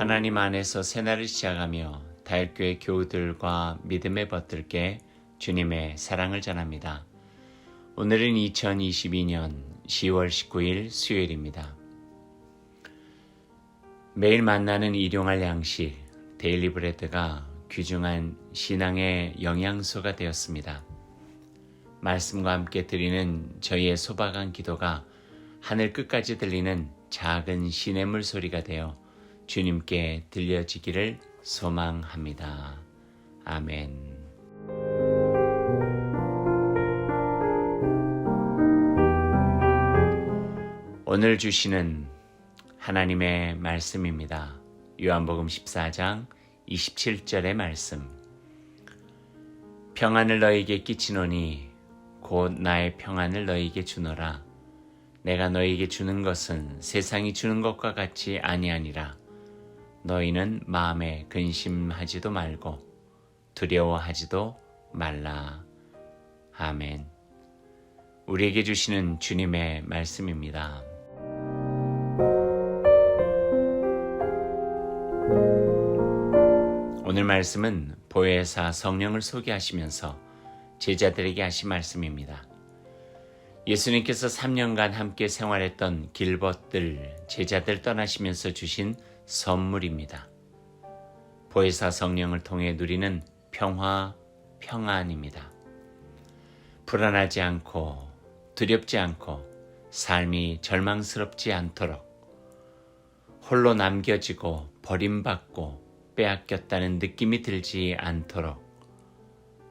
하나님 안에서 새날을 시작하며 다일교회 교우들과 믿음의 벗들께 주님의 사랑을 전합니다. 오늘은 2022년 10월 19일 수요일입니다. 매일 만나는 일용할 양식 데일리 브레드가 귀중한 신앙의 영양소가 되었습니다. 말씀과 함께 드리는 저희의 소박한 기도가 하늘 끝까지 들리는 작은 시냇물 소리가 되어 주님께 들려지기를 소망합니다. 아멘. 오늘 주시는 하나님의 말씀입니다. 요한복음 14장 27절의 말씀. 평안을 너에게 끼치노니 곧 나의 평안을 너에게 주노라. 내가 너에게 주는 것은 세상이 주는 것과 같이 아니하니라. 너희는 마음에 근심하지도 말고 두려워하지도 말라. 아멘. 우리에게 주시는 주님의 말씀입니다. 오늘 말씀은 보혜사 성령을 소개하시면서 제자들에게 하신 말씀입니다. 예수님께서 3년간 함께 생활했던 길벗들, 제자들 떠나시면서 주신 선물입니다. 보혜사 성령을 통해 누리는 평화, 평안입니다. 불안하지 않고 두렵지 않고 삶이 절망스럽지 않도록 홀로 남겨지고 버림받고 빼앗겼다는 느낌이 들지 않도록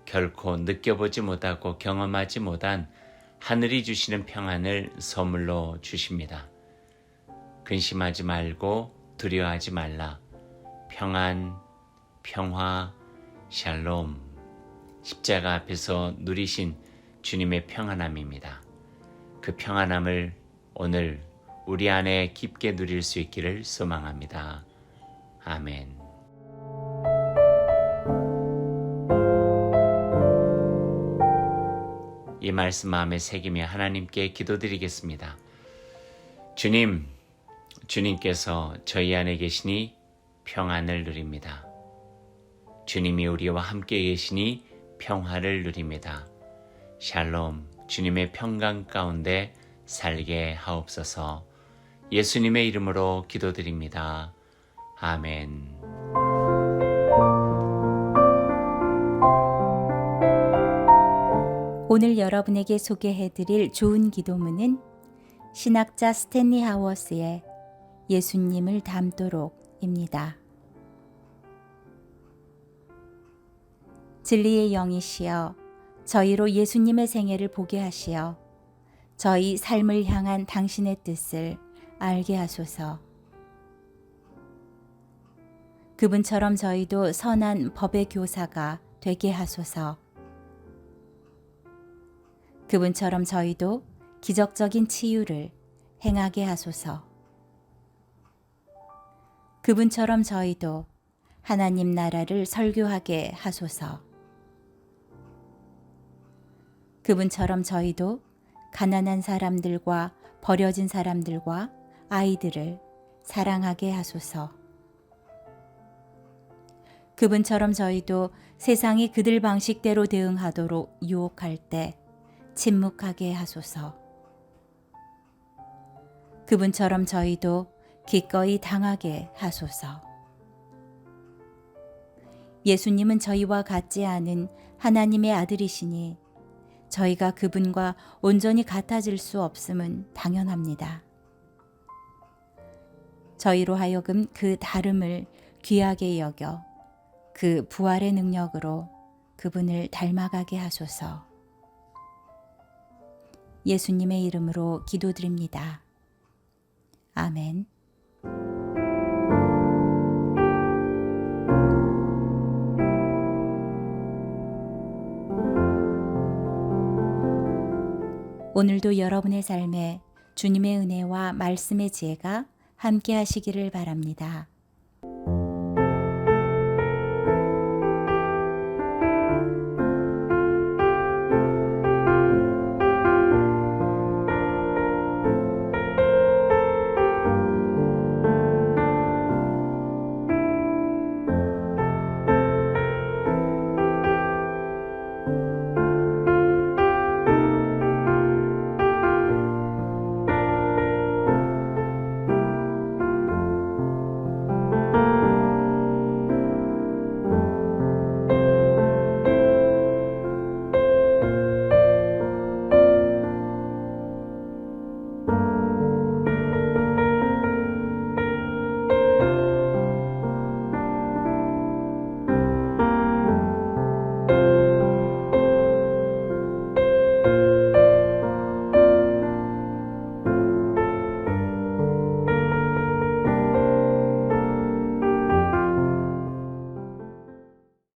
결코 느껴보지 못하고 경험하지 못한 하늘이 주시는 평안을 선물로 주십니다. 근심하지 말고 두려워하지 말라. 평안, 평화, 샬롬. 십자가 앞에서 누리신 주님의 평안함입니다. 그 평안함을 오늘 우리 안에 깊게 누릴 수 있기를 소망합니다. 아멘. 이 말씀 마음에 새기며 하나님께 기도드리겠습니다. 주님, 주님께서 저희 안에 계시니 평안을 누립니다. 주님이 우리와 함께 계시니 평화를 누립니다. 샬롬, 주님의 평강 가운데 살게 하옵소서 예수님의 이름으로 기도드립니다. 아멘. 오늘 여러분에게 소개해드릴 좋은 기도문은 신학자 스탠리 하워스의 예수님을 닮도록입니다. 진리의 영이시여 저희로 예수님의 생애를 보게 하시어 저희 삶을 향한 당신의 뜻을 알게 하소서. 그분처럼 저희도 선한 법의 교사가 되게 하소서. 그분처럼 저희도 기적적인 치유를 행하게 하소서. 그분처럼 저희도 하나님 나라를 설교하게 하소서. 그분처럼 저희도 가난한 사람들과 버려진 사람들과 아이들을 사랑하게 하소서. 그분처럼 저희도 세상이 그들 방식대로 대응하도록 유혹할 때 침묵하게 하소서. 그분처럼 저희도 기꺼이 당하게 하소서. 예수님은 저희와 같지 않은 하나님의 아들이시니 저희가 그분과 온전히 같아질 수 없음은 당연합니다. 저희로 하여금 그 다름을 귀하게 여겨 그 부활의 능력으로 그분을 닮아가게 하소서. 예수님의 이름으로 기도드립니다. 아멘. 오늘도 여러분의 삶에 주님의 은혜와 말씀의 지혜가 함께 하시기를 바랍니다.